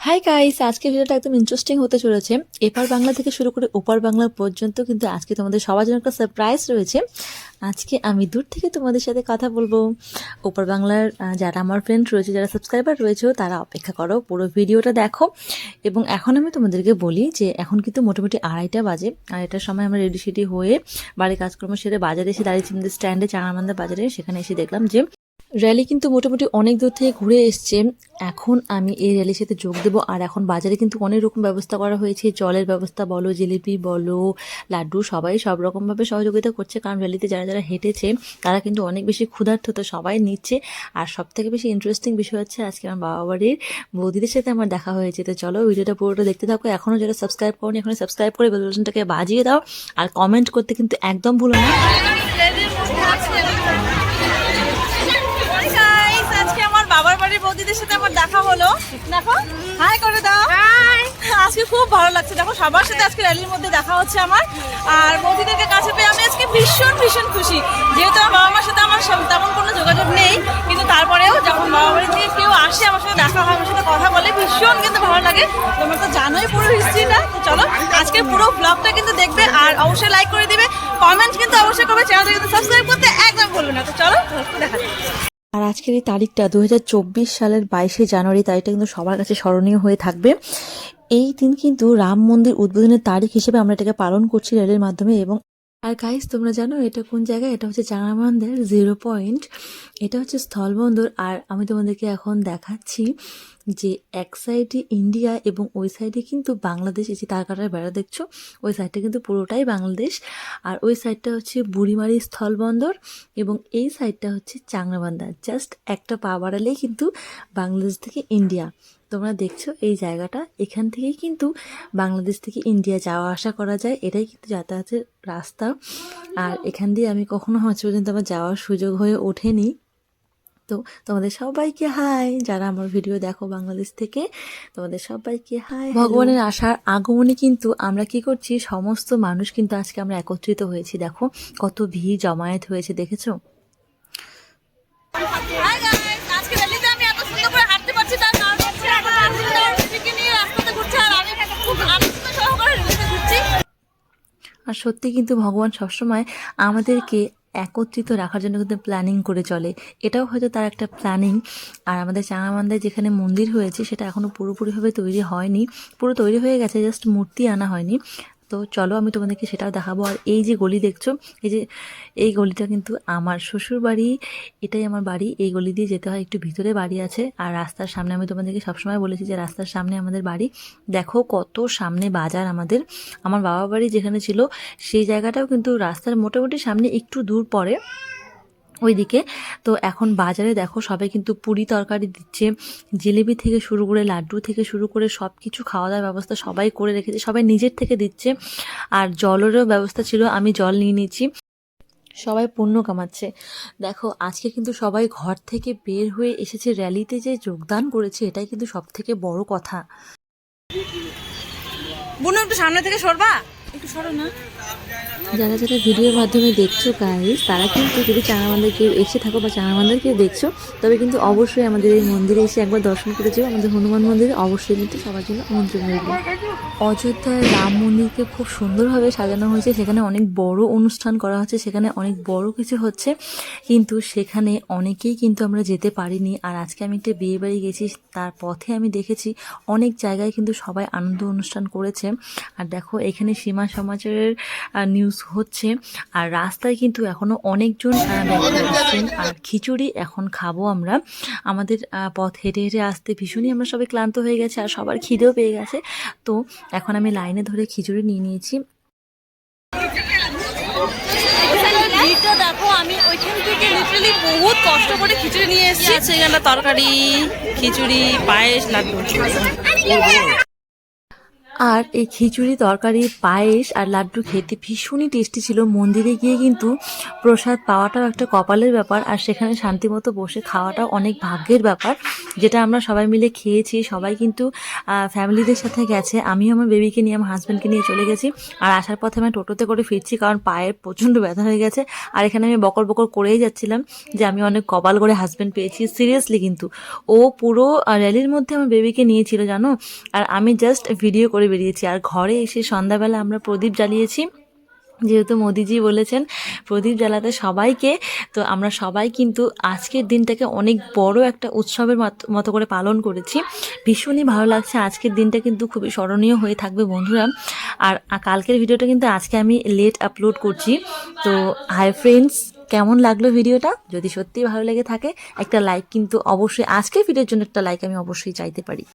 Hi guys আজকে ভিডিওটা একদম ইন্টারেস্টিং হতে চলেছে। এপার বাংলা থেকে শুরু করে ওপার বাংলা পর্যন্ত কিন্তু আজকে তোমাদের সবার জন্য একটা সারপ্রাইজ রয়েছে। আজকে আমি দূর থেকে তোমাদের সাথে কথা বলব। ওপার বাংলার যারা আমার ফ্রেন্ড রয়েছে, যারা সাবস্ক্রাইবার রয়েছে, তারা অপেক্ষা করো, পুরো ভিডিওটা দেখো। এবং এখন আমি তোমাদেরকে বলি যে, এখন কিন্তু মোটামুটি আড়াইটা বাজে। আড়াইটার সময় আমরা রেডি সেডি হয়ে বাড়ির কাজকর্ম সেরে বাজারে এসে দাঁড়িয়েছি আমাদের স্ট্যান্ডে চাঙামান্দা বাজারে। সেখানে এসে দেখলাম যে র্যালি কিন্তু মোটামুটি অনেক দূর থেকে ঘুরে এসছে। এখন আমি এই র্যালির সাথে যোগ দেবো। আর এখন বাজারে কিন্তু অনেক রকম ব্যবস্থা করা হয়েছে। জলের ব্যবস্থা বলো, জিলিপি বলো, লাড্ডু সবাই সব রকমভাবে সহযোগিতা করছে। কারণ র্যালিতে যারা যারা হেঁটেছে, তারা কিন্তু অনেক বেশি ক্ষুধার্ত তো সবাই নিচ্ছে। আর সব থেকে বেশি ইন্টারেস্টিং বিষয় হচ্ছে আজকে আমার বাবা বাড়ির বৌদিদের সাথে আমার দেখা হয়েছে। তো চলো ভিডিওটা পুরোটা দেখতে থাকো। এখনও যারা সাবস্ক্রাইব করনি, এখনও সাবস্ক্রাইব করে বেলবটনটাকে বাজিয়ে দাও। আর কমেন্ট করতে কিন্তু একদম ভুলো না। বৌদিদের সাথে আমার দেখা হলো। দেখো হাই করে দাও। আজকে খুব ভালো লাগছে। দেখো সবার সাথে আজকে র্যালির মধ্যে দেখা হচ্ছে আমার। আর বৌদিদেরকে কাছে পেয়ে আমি আজকে ভীষণ ভীষণ খুশি। যেহেতু আমার বাবা মার সাথে আমার তেমন কোনো যোগাযোগ নেই কিন্তু তারপরেও যখন বাবা বাড়ি থেকে কেউ আসে আমার সাথে দেখা হয় আমার সাথে কথা বলে ভীষণ কিন্তু ভালো লাগে। তোমরা তো জানোই পুরো হিস্ট্রিটা তো চলো আজকে পুরো ব্লগটা কিন্তু দেখবে আর অবশ্যই লাইক করে দিবে। কমেন্ট কিন্তু অবশ্যই করবে। আজকের এই তারিখটা দু হাজার চব্বিশ সালের বাইশে জানুয়ারি, তারিখটা কিন্তু সবার কাছে স্মরণীয় হয়ে থাকবে। এই দিন কিন্তু রাম মন্দির উদ্বোধনের তারিখ হিসেবে আমরা এটাকে পালন করছি রেলের মাধ্যমে এবং আর গাইস তোমরা জানো এটা কোন জায়গায়? এটা হচ্ছে চাঙামান্দের জিরো পয়েন্ট এটা হচ্ছে স্থলবন্দর। আর আমি তোমাদেরকে এখন দেখাচ্ছি যে এক সাইডে ইন্ডিয়া এবং ওই সাইডে কিন্তু বাংলাদেশ। এই যে তার কাটার বেড়া দেখছ? ওই সাইডটা কিন্তু পুরোটাই বাংলাদেশ। আর ওই সাইডটা হচ্ছে বুড়িমারি স্থলবন্দর এবং এই সাইডটা হচ্ছে চাংরাবান্ধা জাস্ট একটা পা বাড়ালেই কিন্তু বাংলাদেশ থেকে ইন্ডিয়া তোমরা দেখছ এই জায়গাটা। এখান থেকেই কিন্তু বাংলাদেশ থেকে ইন্ডিয়া যাওয়া আসা করা যায়। এটাই কিন্তু যাতায়াতের রাস্তা। আর এখান দিয়ে আমি কখনো আজ পর্যন্ত আমার যাওয়ার সুযোগ হয়ে ওঠেনি। তো তোমাদের সবাইকে হাই যারা আমার ভিডিও দেখো বাংলাদেশ থেকে তোমাদের সবাইকে হাই ভগবানের আসার আগমনে কিন্তু আমরা কি করছি? সমস্ত মানুষ কিন্তু আজকে আমরা একত্রিত হয়েছি। দেখো কত ভিড় জমায়েত হয়েছে দেখেছ? আর সত্যি কিন্তু ভগবান সবসময় আমাদেরকে একত্রিত রাখার জন্য কিন্তু প্ল্যানিং করে চলে। এটাও হয়তো তার একটা প্ল্যানিং আর আমাদের চাঙামান্দায় যেখানে মন্দির হয়েছে, সেটা এখনও পুরোপুরিভাবে তৈরি হয়নি। পুরো তৈরি হয়ে গেছে জাস্ট মূর্তি আনা হয়নি। তো চলো আমি তোমাদেরকে সেটাও দেখাবো। আর এই যে গলি দেখছ, এই যে, এই গলিটা কিন্তু আমার শ্বশুর বাড়ি, এটাই আমার বাড়ি। এই গলি দিয়ে যেতে হয়, একটু ভিতরে বাড়ি আছে। আর রাস্তার সামনে আমি তোমাদেরকে সবসময় বলেছি যে রাস্তার সামনে আমাদের বাড়ি। দেখো কত সামনে বাজার আমাদের। আমার বাবা বাড়ি যেখানে ছিল, সেই জায়গাটাও কিন্তু রাস্তার মোটামুটি সামনে একটু দূর পরে। ওইদিকে। তো এখন বাজারে দেখো সবাই কিন্তু পুরি তরকারি দিচ্ছে জিলিপি থেকে শুরু করে লাড্ডু থেকে শুরু করে সব কিছু খাওয়া দাওয়ার ব্যবস্থা সবাই করে রেখেছে সবাই নিজের থেকে দিচ্ছে। আর জলেরও ব্যবস্থা ছিল আমি জল নিয়ে নিয়েছি। সবাই পুণ্য কামাচ্ছে। দেখো আজকে কিন্তু সবাই ঘর থেকে বের হয়ে এসেছে র্যালিতে যে যোগদান করেছে এটাই কিন্তু সব থেকে বড় কথা। বুনু একটু সামনে থেকে সরবা। একটু সরো না। যারা যারা ভিডিওর মাধ্যমে দেখছ গাইস তারা কিন্তু যদি চাঙামান্দার কেউ এসে থাকো বা চাঙামান্দার কেউ দেখছ, তবে কিন্তু অবশ্যই আমাদের এই মন্দিরে এসে একবার দর্শন করে যেও। আমাদের হনুমান মন্দিরে অবশ্যই কিন্তু সবার জন্য আমন্ত্রণ রইল। অযোধ্যায় রাম মন্দিরকে খুব সুন্দরভাবে সাজানো হয়েছে। সেখানে অনেক বড় অনুষ্ঠান করা হচ্ছে, সেখানে অনেক বড় কিছু হচ্ছে। কিন্তু সেখানে অনেকেই কিন্তু আমরা যেতে পারিনি। আর আজকে আমি একটা বিয়ে বাড়ি গেছি, তার পথে আমি দেখেছি অনেক জায়গায় কিন্তু সবাই আনন্দ অনুষ্ঠান করেছে। আর দেখো, এখানে সীমা সমাচারের নিউজ হচ্ছে। আর রাস্তায় কিন্তু এখনও অনেকজন আসছেন আর খিচুড়ি এখন খাব আমরা। আমাদের পথ হেঁটে হেঁটে আসতে ভীষণই আমরা সবাই ক্লান্ত হয়ে গেছে আর সবার খিদেও পেয়ে গেছে। তো এখন আমি লাইনে ধরে খিচুড়ি নিয়ে নিয়েছি। ভিড়টা দেখো আমি ওইখান থেকে লিটারালি বহুত কষ্ট করে খিচুড়ি নিয়ে এসেছি। আছে তরকারি খিচুড়ি পায়েস লাড্ডু। আর এই খিচুড়ি তরকারি, পায়েস আর লাড্ডু খেতে ভীষণই টেস্টি ছিল। মন্দিরে গিয়ে কিন্তু প্রসাদ পাওয়াটাও একটা কপালের ব্যাপার আর সেখানে শান্তিমতো বসে খাওয়াটাও অনেক ভাগ্যের ব্যাপার, যেটা আমরা সবাই মিলে খেয়েছি। সবাই কিন্তু ফ্যামিলিদের সাথে গেছে। আমিও আমার বেবিকে নিয়ে, আমার হাজব্যান্ডকে নিয়ে চলে গেছি। আর আসার পথে আমি টোটোতে করে ফিরছি কারণ পায়ের প্রচণ্ড ব্যথা হয়ে গেছে। আর এখানে আমি বকর বকর করেই যাচ্ছিলাম যে আমি অনেক কপাল করে হাজব্যান্ড পেয়েছি। সিরিয়াসলি কিন্তু। ও পুরো র্যালির মধ্যে আমার বেবিকে নিয়েছিল, জানো? আর আমি জাস্ট ভিডিও করে বেরিয়েছি। আর ঘরে এসে সন্ধ্যাবেলা আমরা প্রদীপ জ্বালিয়েছি। যেহেতু মোদিজি বলেছেন, প্রদীপ জ্বালাতে সবাইকে, তো আমরা সবাই কিন্তু আজকের দিনটাকে অনেক বড় একটা উৎসবের মত- করে পালন করেছি। ভীষণই ভালো লাগছে। আজকের দিনটা কিন্তু খুবই স্মরণীয় হয়ে থাকবে বন্ধুরা। আর কালকের ভিডিওটা কিন্তু আজকে আমি লেট আপলোড করছি। তো হাই ফ্রেন্ডস কেমন লাগল ভিডিওটা? যদি সত্যিই ভালো লেগে থাকে, একটা লাইক কিন্তু অবশ্যই, আজকের ভিডিওর জন্য একটা লাইক আমি অবশ্যই চাইতে পারি।